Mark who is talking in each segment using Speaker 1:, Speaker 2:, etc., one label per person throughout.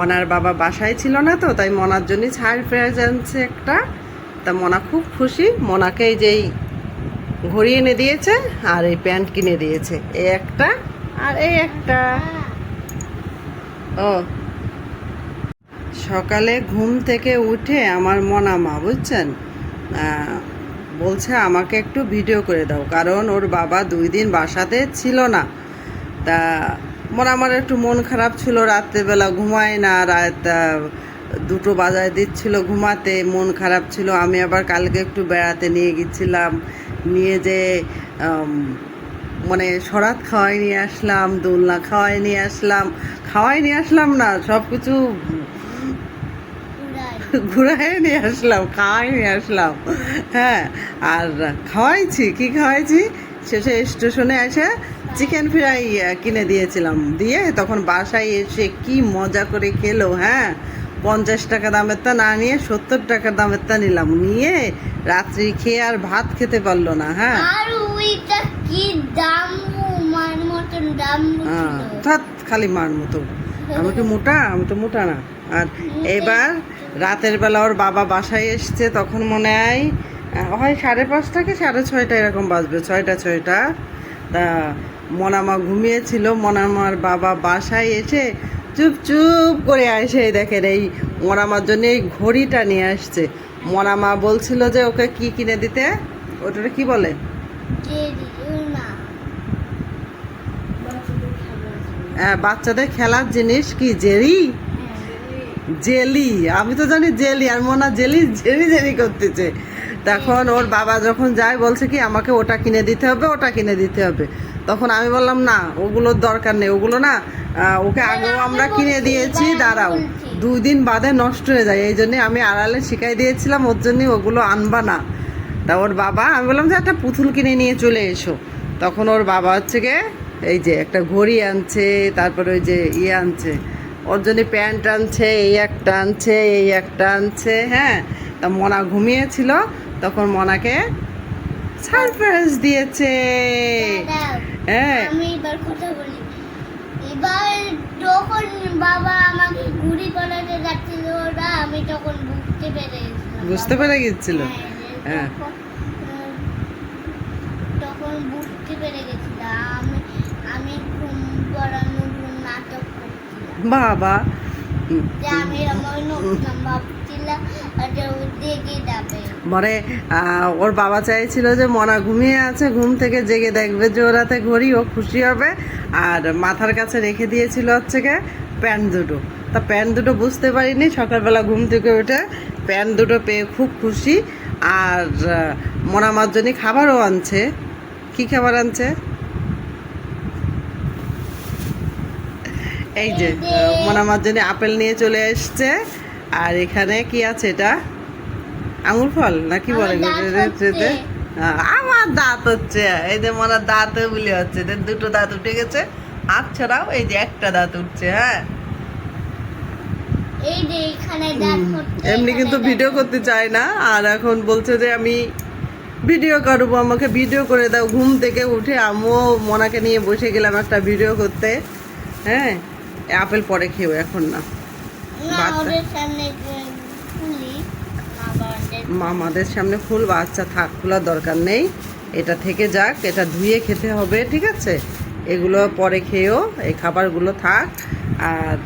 Speaker 1: মনার বাবা বাসায় ছিল না তো, তাই মনার জন্য সারপ্রাইজ আনছে একটা। তা মনা খুব খুশি, মনাকে এই যেই ঘড়ি এনে দিয়েছে আর এই প্যান্ট কিনে দিয়েছে। এই একটা আর এই একটা। ও। সকালে ঘুম থেকে উঠে আমার মনা মা, বুঝছেন? বলছে আমাকে একটু ভিডিও করে দাও, কারণ ওর বাবা দুই দিন বাসাতে ছিল না। তা মনে আমার একটু মন খারাপ ছিল রাত্রেবেলা, ঘুমায় না, রাত দুটো বাজায় দিচ্ছিল ঘুমাতে, মন খারাপ ছিল। আমি আবার কালকে একটু বেড়াতে নিয়ে গেছিলাম, নিয়ে যে মানে সরাত খাওয়াই নিয়ে আসলাম, দোলনা খাওয়াই নিয়ে আসলাম, খাওয়াই নিয়ে আসলাম না সব কিছু ঘুরাই নিয়ে আসলাম, খাওয়াই নিয়ে আসলাম। হ্যাঁ আর খাওয়াইছি, কি খাওয়াইছি? শেষে স্টেশনে এসে চিকেন ফ্রাই কিনে দিয়েছিলাম। দিয়ে তখন বাসায় এসে কি মজা করে খেলো হ্যাঁ? পঞ্চাশ টাকা দামের তা না নিয়ে সত্তর টাকা দামের তা নিলাম। নিয়ে রাত্রি খেয়ে আর ভাত খেতে পারল না হ্যাঁ?
Speaker 2: কি দাম মার মতন দাম
Speaker 1: হ্যাঁ, খালি মার মতো। আমি কি মোটা? আমি তো মোটা না। আর এবার রাতের বেলা ওর বাবা বাসায় এসছে তখন মনে হয় হয় সাড়ে পাঁচটা কি সাড়ে ছয়টা এরকম বাজবে ছয়টা ছয়টা। তা মনামা ঘুমিয়েছিল মনামার বাবা বাসায় এসে চুপ চুপ করে এসে দেখেন এই মনামার জন্য এই ঘড়িটা নিয়ে আসছে। মনামা বলছিল যে ওকে কি কিনে দিতে? ওটা কি বলে? হ্যাঁ, বাচ্চাদের খেলার জিনিস কি জেরি জেলি আমি তো জানি জেলি আর মনে জেলি জেরি জেরি করতেছে। তখন ওর বাবা যখন যায় বলছে কি আমাকে ওটা কিনে দিতে হবে ওটা কিনে দিতে হবে। তখন আমি বললাম না ওগুলোর দরকার নেই ওগুলো না ওকে আগেও আমরা কিনে দিয়েছি দাঁড়াও দুই দিন বাদে নষ্ট হয়ে যায় এই জন্যে আমি আড়ালে শিখাই দিয়েছিলাম ওর জন্য ওগুলো আনবা না। তা ওর বাবা আমি বললাম যে একটা পুতুল কিনে নিয়ে চলে এসো। তখন ওর বাবা হচ্ছে গিয়ে এই যে একটা ঘড়ি আনছে তারপরে ওই যে ইয়ে আনছে ওর জন্য প্যান্ট আনছে এই একটা আনছে এই একটা আনছে হ্যাঁ তা মনা ঘুমিয়েছিল তখন মনাকে সারপ্রাইজ দিয়েছে। হ্যাঁ।
Speaker 2: আমি এবার কথা বলি। এবার যখন বাবা আমাকে যাচ্ছিল ওরা আমি তখন বুঝতে পেরে
Speaker 1: বুঝতে পেরে গেছিল?
Speaker 2: হ্যাঁ,
Speaker 1: হ্যাঁ।
Speaker 2: তখন, তখন বুঝতে পেরে গেছিলাম আমি আমি ঘুম পড়ানোর নাটক করছিলাম।
Speaker 1: বাবা
Speaker 2: যাবে
Speaker 1: মানে ওর বাবা চাইছিল যে মনা ঘুমিয়ে আছে ঘুম থেকে জেগে দেখবে যে ওরাতে ঘড়ি ও খুশি হবে। আর মাথার কাছে রেখে দিয়েছিল হচ্ছে গে প্যান্ট দুটো। তা প্যান্ট দুটো বুঝতে পারিনি সকালবেলা ঘুম থেকে উঠে প্যান্ট দুটো পেয়ে খুব খুশি। আর আহ, মনা জন্য খাবারও আনছে। কি খাবার আনছে? এই যে আহ, মনা মার জন্য আপেল নিয়ে চলে এসছে। আর এখানে কি আছে এটা? আঙুর ফল না কি বলে?
Speaker 2: আমার দাঁত হচ্ছে।
Speaker 1: আমার দাঁত হচ্ছে। এই যে মনে হয় দাঁত বলে হচ্ছে। দুটো দাঁত উঠে গেছে। হাত ছাড়াও এই যে একটা দাঁত উঠছে হ্যাঁ। এমনি কিন্তু ভিডিও করতে চায় না। আর এখন বলছে যে আমি ভিডিও করব আমাকে ভিডিও করে দাও। ঘুম থেকে উঠে আমিও মনাকে নিয়ে বসে গেলাম একটা ভিডিও করতে হ্যাঁ। আপেল পরে খেও এখন না। মামাদের। সামনে ফুল বাচ্চা থাক খোলার দরকার নেই। এটা থেকে যাক এটা ধুয়ে খেতে হবে ঠিক আছে? এগুলো পরে খেয়েও এই খাবারগুলো থাক। আর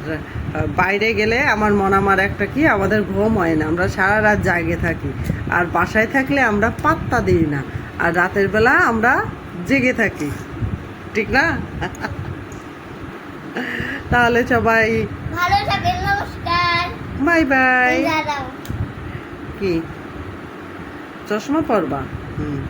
Speaker 1: বাইরে গেলে আমার মনামার একটা কি আমাদের ঘুম হয় না আমরা সারা রাত জাগে থাকি। আর বাসায় থাকলে আমরা পাত্তা দিই না আর রাতের বেলা আমরা জেগে থাকি। ঠিক না? তাহলে সবাই
Speaker 2: ভালো থাকেন নমস্কার।
Speaker 1: Bye bye. কি? চশমা পরবা? হুম।